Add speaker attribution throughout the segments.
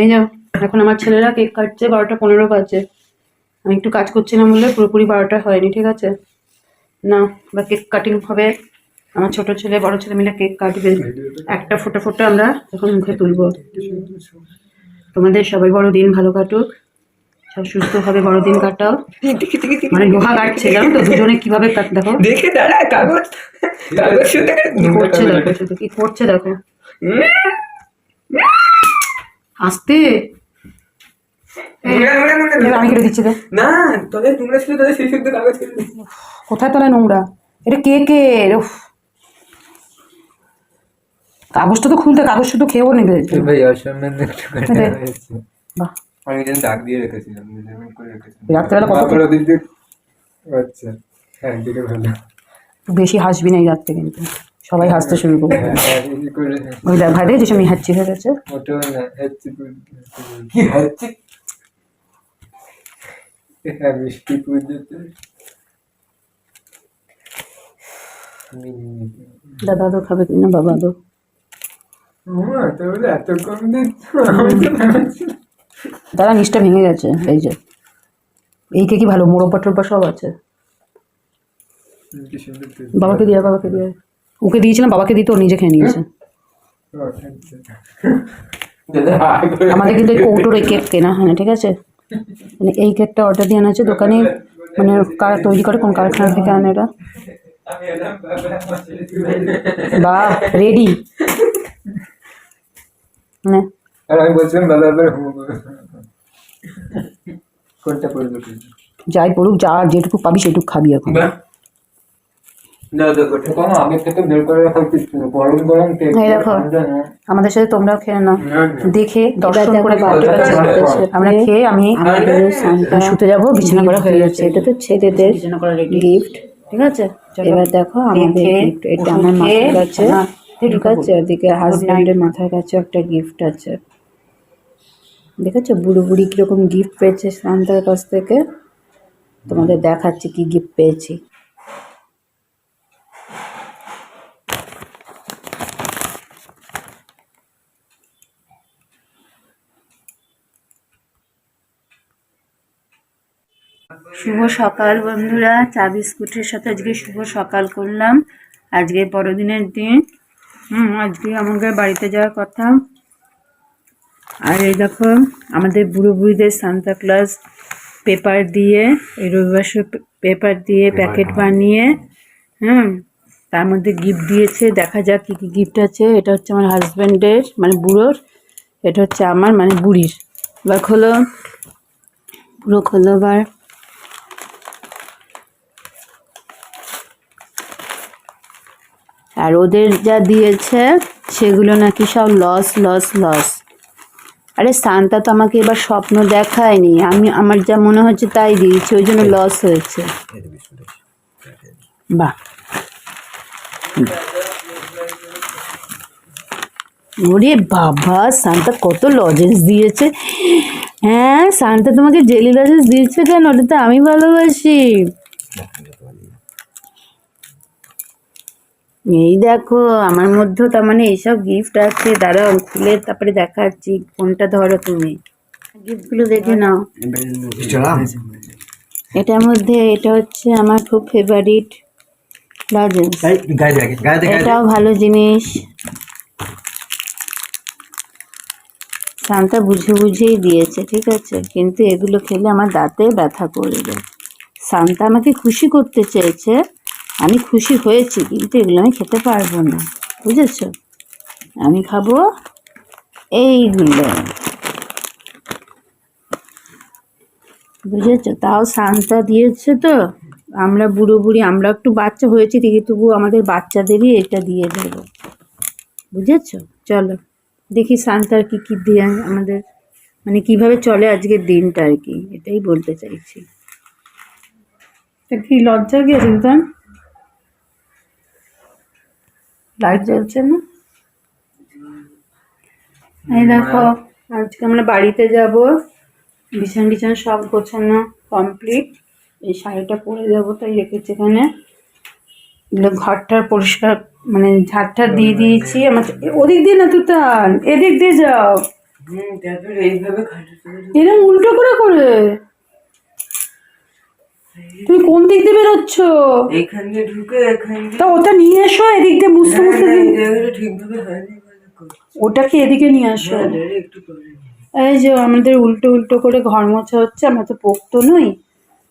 Speaker 1: এই যাও এখন আমার ছেলেরা কেক কাটছে বারোটা পনেরো বাজে। আমি একটু কাজ করছিলাম বলে পুরোপুরি বারোটা হয়নি ঠিক আছে? না বা কেক কাটিং হবে। আমার ছোট ছেলে বড় ছেলে মিলে কেক কাটবে। একটা ফোটা ফোটা আমরা এখন মুখে তুলবো। তোমাদের সবাই বড় দিন ভালো কাটুক। সব সুস্থভাবে বড় দিন কাটাও। মানে লোহা কাটছে জানো তো? দুজনে কীভাবে কাট দেখো।
Speaker 2: দেখে দাঁড়া কাগজ কাগজ
Speaker 1: করছে দেখো কি করছে দেখো? আসতে আমি
Speaker 2: তোদের তোদের কাগজ
Speaker 1: কোথায় তলায় নোংরা এটা কে কে কাগজটা তো খুলতে কাগজ শুধু খেয়েও নেবে
Speaker 2: ভাই দিয়ে আচ্ছা হ্যাঁ ভালো
Speaker 1: বেশি হাসবি না এই রাত্রে কিন্তু সবাই হাসতে শুরু করবে। ওই দেখ ভাই দেখেছিস আমি হাঁচি হয়ে গেছে?
Speaker 2: কি হচ্ছে হ্যাঁ মিষ্টি পুজোতে।
Speaker 1: দাদা তো খাবে কিনা বাবা তো। দাদা নিচটা ভেঙে গেছে এই যে। এই কে কি ভালো? মোড়ব্বা টোরব্বা সব আছে। বাবাকে দিয়ে বাবাকে দিয়ে ওকে দিয়েছিলাম বাবাকে দিতে ও নিজে খেয়ে নিয়েছে। আমাদের কিন্তু এই কৌটোর এই কেক কেনা হয় না ঠিক আছে? মানে এই কেকটা অর্ডার দিয়ে আনা আছে দোকানে। মানে কার তৈরি করে কোন কারখানা থেকে আনে
Speaker 2: আমি
Speaker 1: বা রেডি
Speaker 2: আমি বলছিলাম দাদা কোনটা
Speaker 1: যাই পড়ুক যা যেটুকু পাবি সেটুকু খাবি এখন। আমাদের সাথে তোমরাও খেয়ে নাও। দেখে দর্শন করে আমরা খেয়ে আমি
Speaker 2: আমাদের
Speaker 1: শুতে যাব বিছানা করা হয়ে যাচ্ছে।
Speaker 3: এটা তো ছেলেদের গিফট
Speaker 1: ঠিক আছে? চলো।
Speaker 3: এবার দেখো আমাদের গিফট এটা আমার মাথার কাছে। ঠিক আছে ওদিকে হাজব্যান্ডের মাথার কাছে একটা গিফট আছে। দেখেছ বুড়ো বুড়ি কীরকম গিফট পেয়েছে শান্তার কাছ থেকে? তোমাদের দেখাচ্ছি কি গিফট পেয়েছি। শুভ সকাল বন্ধুরা চা বিস্কুটের সাথে আজকে শুভ সকাল করলাম। আজকে বড়দিনের দিন। হুম আজকে আমাদের বাড়িতে যাওয়ার কথা। আর এই দেখো আমাদের বুড়ো বুড়িদের সান্তা ক্লাস পেপার দিয়ে এই রবিবার পেপার দিয়ে প্যাকেট বানিয়ে। হুম তার মধ্যে গিফট দিয়েছে। দেখা যাক কী কী গিফট আছে। এটা হচ্ছে আমার হাজব্যান্ডের মানে বুড়োর। এটা হচ্ছে আমার মানে বুড়ির। এবার খোলো। পুরো খোলো এবার। আর ওদের যা দিয়েছে, সেগুলো নাকি সব লস লস লস আরে সান্তা তো আমাকে এবার স্বপ্ন দেখায়নি। আমি, আমার যা মনে হচ্ছে তাই দিয়েছি, ওই জন্য লস হয়েছে। বাহ। ওরে বাবা, সান্তা কত লজেন্স দিয়েছে। হ্যাঁ সান্তা তোমাকে জেলি লজেন্স দিয়েছে কেন? ওটা তো আমি ভালোবাসি। এই দেখো আমার মধ্যেও তার মানে এইসব গিফট আছে। দাঁড়াও খুলে তারপরে দেখাচ্ছি। কোনটা ধরো তুমি? গিফটগুলো দেখে নাও। এটার মধ্যে এটা হচ্ছে আমার খুব ফেভারিট লজেন্স এটাও ভালো জিনিস। শান্তা বুঝে বুঝেই দিয়েছে ঠিক আছে? কিন্তু এগুলো খেলে আমার দাঁতে ব্যথা করবে শান্তা আমাকে খুশি করতে চেয়েছে। আমি খুশি হয়েছি, কিন্তু এগুলো আমি খেতে পারব না, বুঝেছ? আমি খাব এইগুলো। বুঝেছ? তাও শান্তা দিয়েছে তো। আমরা বুড়ো বুড়ি, আমরা একটু বাচ্চা হয়েছি ঠিকই তবু আমাদের বাচ্চাদেরই এটা দিয়ে দেবো। বুঝেছ? চলো, দেখি শান্তার কি কি দিয়ে আমাদের মানে কীভাবে চলে আজকের দিনটা আর কি, এটাই বলতে চাইছি।
Speaker 1: কি লজ্জা গিয়েছে সুলতান? লাইট জ্বলছে না? এই দেখো আজকে আমরা বাড়িতে যাব। বিছান বিছান সব গোছানো কমপ্লিট এই শাড়িটা পরে যাব তাই রেখেছি এখানে। এগুলো ঘরটার পরিষ্কার মানে ঝাড়টা দিয়ে দিয়েছি। আমার ওদিক দিয়ে না তুতান? এদিক দিয়ে যাও।
Speaker 3: এরকম উল্টো করে করে? তুমি কোন দিক দিয়ে বেরোচ্ছ?
Speaker 1: এখান দিয়ে ঢুকে এখান দিয়ে
Speaker 3: তা ওটা নিয়ে এসো এদিক দিয়ে
Speaker 1: ঠিকভাবে হয়নি
Speaker 3: ওটাকে এদিকে নিয়ে আসো। এই যে আমাদের উল্টো উল্টো করে ঘর মোছা হচ্ছে আমরা তো পোক্ত নই।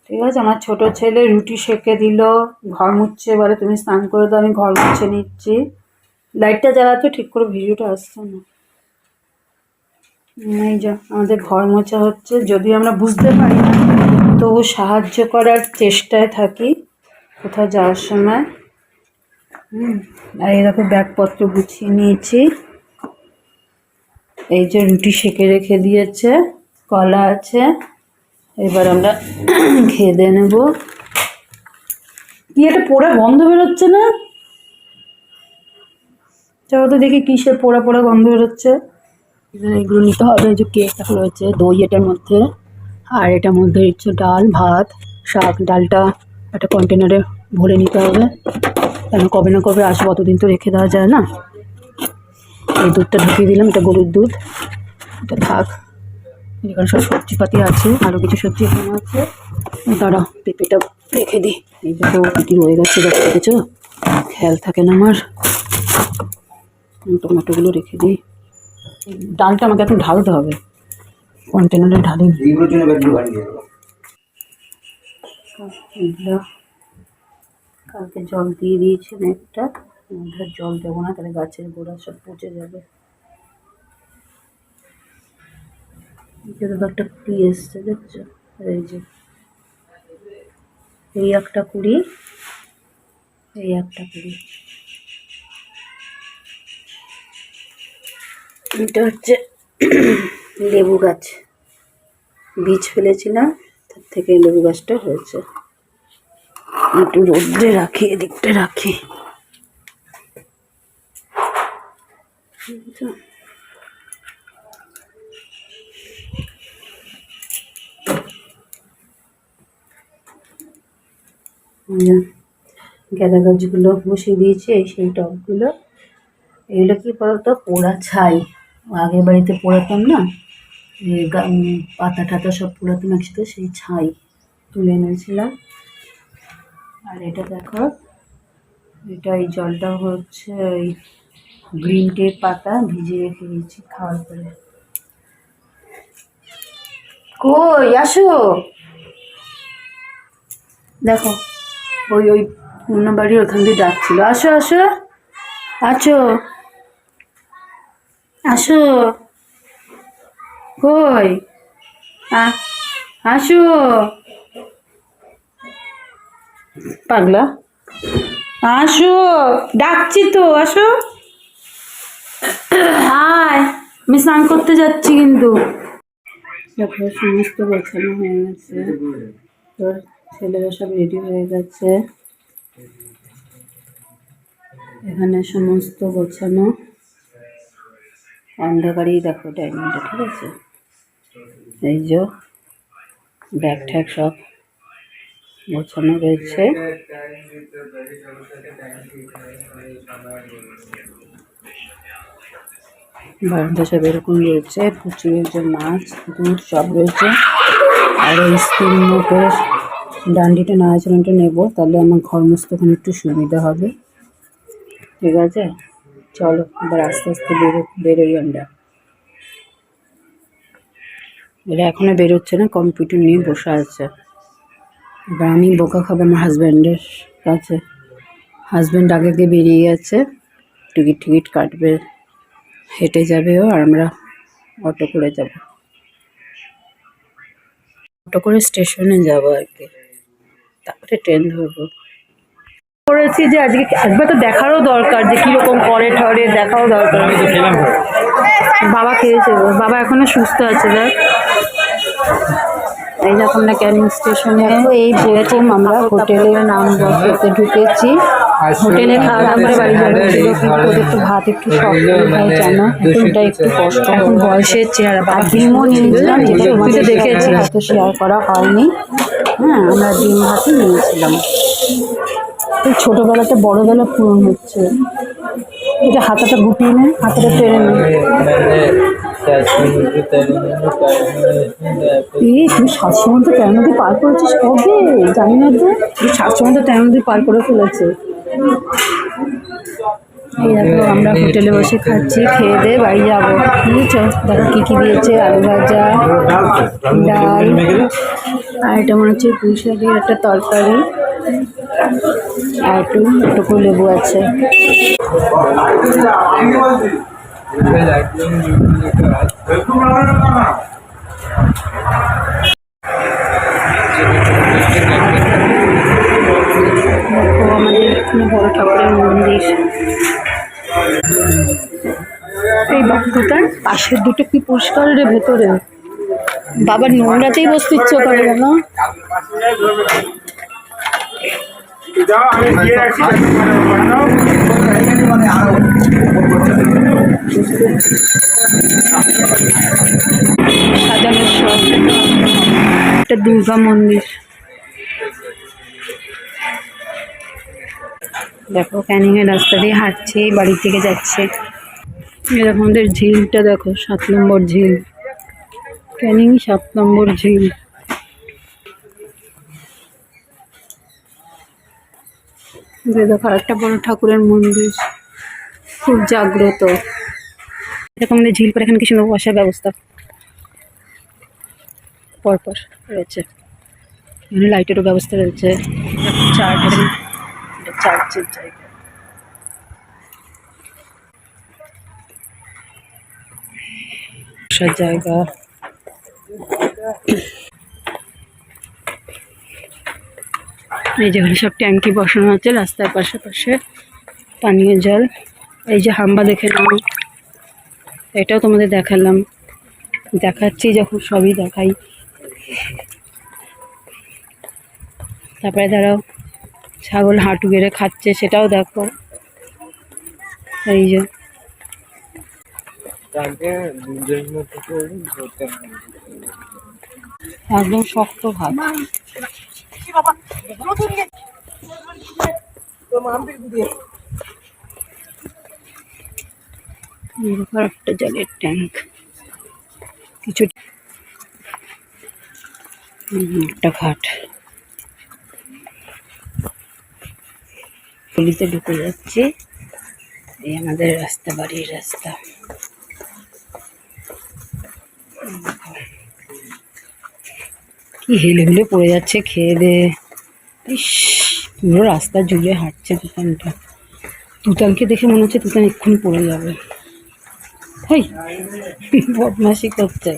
Speaker 3: ঠিক আছে আমার ছোট ছেলে রুটি সেকে দিল ঘর মুছছে বলে তুমি স্নান করে দাও আমি ঘর মুছে নিচ্ছি। লাইটটা জ্বালাতে ঠিক করে ভিডিওটা আসছে না। এই যা আমাদের ঘর মোছা হচ্ছে যদি আমরা বুঝতে পারি না। তবু সাহায্য করার চেষ্টায় থাকি কোথাও যাওয়ার সময়। হুম, আর এরকম ব্যাগপত্র গুছিয়ে নিয়েছি। এই যে রুটি সেকে রেখে দিয়েছে, কলা আছে। এবার আমরা খেয়ে নেব। কি একটা পোড়া গন্ধ বেরোচ্ছে না? চলো তো দেখি কিসের পোড়া পোড়া গন্ধ বেরোচ্ছে। এগুলো নিতে হবে, এই যে কেক রয়েছে, দই এটার মধ্যে। আর এটার মধ্যে হচ্ছে ডাল, ভাত, শাক, ডালটা একটা কন্টেনারে ভরে নিতে হবে। কেন কবে না কবে আসব, অতদিন তো রেখে দেওয়া যায় না। এই দুধটা ঢুকিয়ে দিলাম, এটা গরুর দুধ। এটা থাক। এখানে সব সবজিপাতি আছে আরও কিছু সবজি এখানে আছে। দাঁড়া, পেঁপেটা রেখে দিই। এই দেখো কি রয়ে গেছে দেখো দেখেছ খেয়াল থাকে না আমার। টমেটোগুলো রেখে দিই। ডালটা আমাকে এখন ঢালতে হবে। কন্টেনারে ঢালি কালকে জল দিয়ে দিয়েছেন একটা ধর জল দেবো না তাহলে গাছের গোড়া সব পচে যাবে। এটা তো একটা কুড়ি এসছে দেখছ? এই যে। এই একটা কুড়ি এই একটা কুড়ি। এটা হচ্ছে লেবু গাছ। বীজ ফেলেছিলাম, তার থেকে লেবু গাছটা হয়েছে। একটু রোদ্রে রাখি, এদিকটা রাখি? গাঁদা গাছগুলো বসিয়ে দিয়েছি, সেই টবগুলো। এগুলো কি বলতো, পোড়া ছাই। আগের বাড়িতে পোড়াতাম না? পাতা টাতা সব পোড়াতাম একসাথে সেই ছাই তুলে এনেছিলাম। আর এটা দেখো, এটা এই জলটা হচ্ছে ওই গ্রিন টি পাতা ভিজিয়ে রেখে দিয়েছি খাওয়ার পরে। কই, আসো। দেখো, ওই ওই অন্য বাড়ির ওখান দিয়ে ডাকছিল। আসো আসো। আছো আসো। কই? আসো। পাগলা? আসো ডাকছি তো আসো। হায় আমি স্নান করতে যাচ্ছি কিন্তু। দেখো সমস্ত গোছানো হয়ে গেছে। তোর ছেলেরা সব রেডি হয়ে গেছে। এখানে সমস্ত গোছানো। অন্ধকারেই দেখো ডাইনিংটা ঠিক আছে? এই যে ব্যাগ ট্যাগ সব গোছানো রয়েছে। বারান্দা সব এরকম রয়েছে মাছ, দুধ সব রয়েছে। আর এই স্কিন ডান্ডিটা নাড়াচাড়াটা নেব, তাহলে আমার ঘর মুছতে ওখানে একটু সুবিধা হবে। ঠিক আছে? চলো, এবার আস্তে আস্তে বেরো, বেরোই আমরা। এরা এখনও বেরোচ্ছে না কম্পিউটার নিয়ে বসে আছে। এবার আমি বোকা খাব আমার হাজব্যান্ডের কাছে। হাজব্যান্ড আগে আগে বেরিয়ে গেছে টিকিট টিকিট কাটবে হেঁটে যাবে ও আর আমরা অটো করে যাব। অটো করে স্টেশনে যাব আর কি তারপরে ট্রেন ধরবো। করেছি যে আজকে একবার তো দেখারও দরকার যে কীরকম করে ঠরে দেখাও দরকার। বাবা খেয়েছে বাবা এখনও সুস্থ আছে দেখ। না ক্যানিং স্টেশনে এই যেরকম আমরা হোটেলের নাম বসাতে ঢুকেছি। হোটেলে খাওয়া করে বাড়ি তো ভাত একটু শক্ত হয় জানো? এখনটা একটু কষ্ট এখন বয়সের চেহারা আর ডিমও নিয়েছিলাম যেটা তোমাদের দেখেছি। তো শেয়ার করা হয়নি। হ্যাঁ আমরা ডিম ভাতই নিয়েছিলাম। এই ছোটোবেলাতে বড়োবেলা পূরণ হচ্ছে। এটা হাতাটা গুটিয়ে নে হাতাটা টেনে নে। এই তুই সাত সময় তো তেরো নদী পার করেছিস কবে? জানি না তো। তুই সাত সময় তো তেরো নদী পার করে ফেলেছে। এই দেখো, আমরা হোটেলে বসে খাচ্ছি, খেয়ে দিয়ে বাড়ি যাব। বুঝেছ? দেখো কী কী দিয়েছে, আলু ভাজা, ডাল, আর এটা মনে হচ্ছে পুঁই শাকের একটা তরকারি, আর একটু একটু লেবু আছে। বড় মন্দির এই বাক্যটার পাশের দুটো কি পরিষ্কার রে ভেতরে? বাবার নোংরাতেই বসতে ইচ্ছে করে কেন সাজানোর সব। একটা দুর্গা মন্দির। দেখো ক্যানিং এর রাস্তা দিয়ে হাঁটছে, বাড়ি থেকে যাচ্ছে। এরকম আমাদের ঝিলটা, দেখো, সাত নম্বর ঝিল। ক্যানিং সাত নম্বর ঝিল। দেখো একটা বড় ঠাকুরের মন্দির। খুব জাগ্রত। এরকম আমাদের ঝিল পর এখানে কি সুন্দর বসার ব্যবস্থা? পরপর রয়েছে। এখানে লাইটেরও ব্যবস্থা রয়েছে। চার্চ এটা জায়গা। বসার জায়গা। এই যেখানে সব ট্যাঙ্কি বসানো আছে রাস্তার পাশে পাশে পানীয় জল। এই যে হাম্বা দেখে নাও। এটাও তোমাদের দেখালাম। দেখাচ্ছি যখন সবই দেখাই। তারপরে দাঁড়াও ছাগল হাঁটু গেড়ে খাচ্ছে সেটাও দেখো। এই যে। একদম শক্ত ভাত। একটা জলের ট্যাঙ্ক। কিছু একটা ঘাট। গলিতে ঢুকে যাচ্ছে। এই আমাদের রাস্তা, বাড়ির রাস্তা। কি হেলে হেলে পড়ে যাচ্ছে, খেয়ে দে। ইস, পুরো রাস্তা জুড়ে হাঁটছে দোকানটা তুতানকে দেখে মনে হচ্ছে তুতান এক্ষুনি পড়ে যাবে। বদমাসি করছে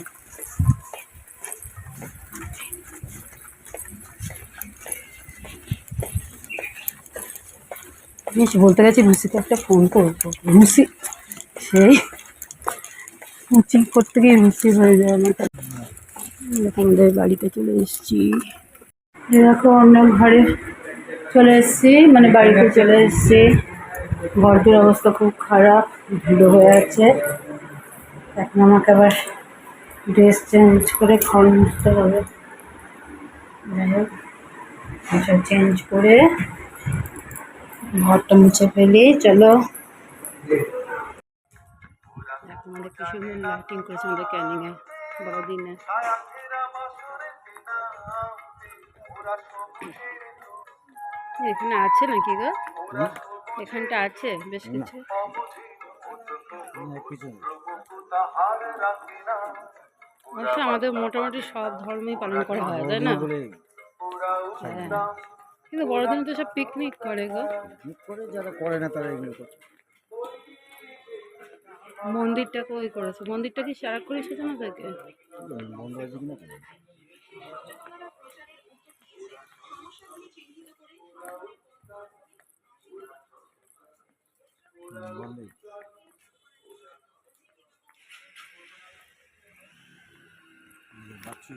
Speaker 3: বেশ বলতে গেছি রুসিকে একটা ফোন করব। রুসি সেই কোচিং করতে গিয়ে রুসি হয়ে যায় আমার আমাদের বাড়িতে চলে এসেছি। দেখো অন্য ঘরে চলে এসেছি মানে বাড়িতে চলে এসেছি। ঘরটির অবস্থা খুব খারাপ ধুলো হয়ে আছে। এখন আমাকে আবার ড্রেস চেঞ্জ করে ঘর মুছতে হবে। যাই হোক চেঞ্জ করে ঘরটা মুছে ফেলি চলো। আমাদের কি সুন্দর লাইটিং করেছে আমাদের ক্যানিংয়ে বড়দিনে এখানে আছে নাকি গো? এখানটা আছে বেশ কিছু? অবশ্য আমাদের মোটামুটি সব ধর্মই পালন করা হয় তাই না? হ্যাঁ। কিন্তু বড়দিনে তো সব পিকনিক করে গো।
Speaker 1: করে যারা করে না তারা এগুলো করে
Speaker 3: মন্দিরটাকে ওই করেছে। মন্দিরটা কি সারা করে সাজানো থাকে
Speaker 1: বাচ্চা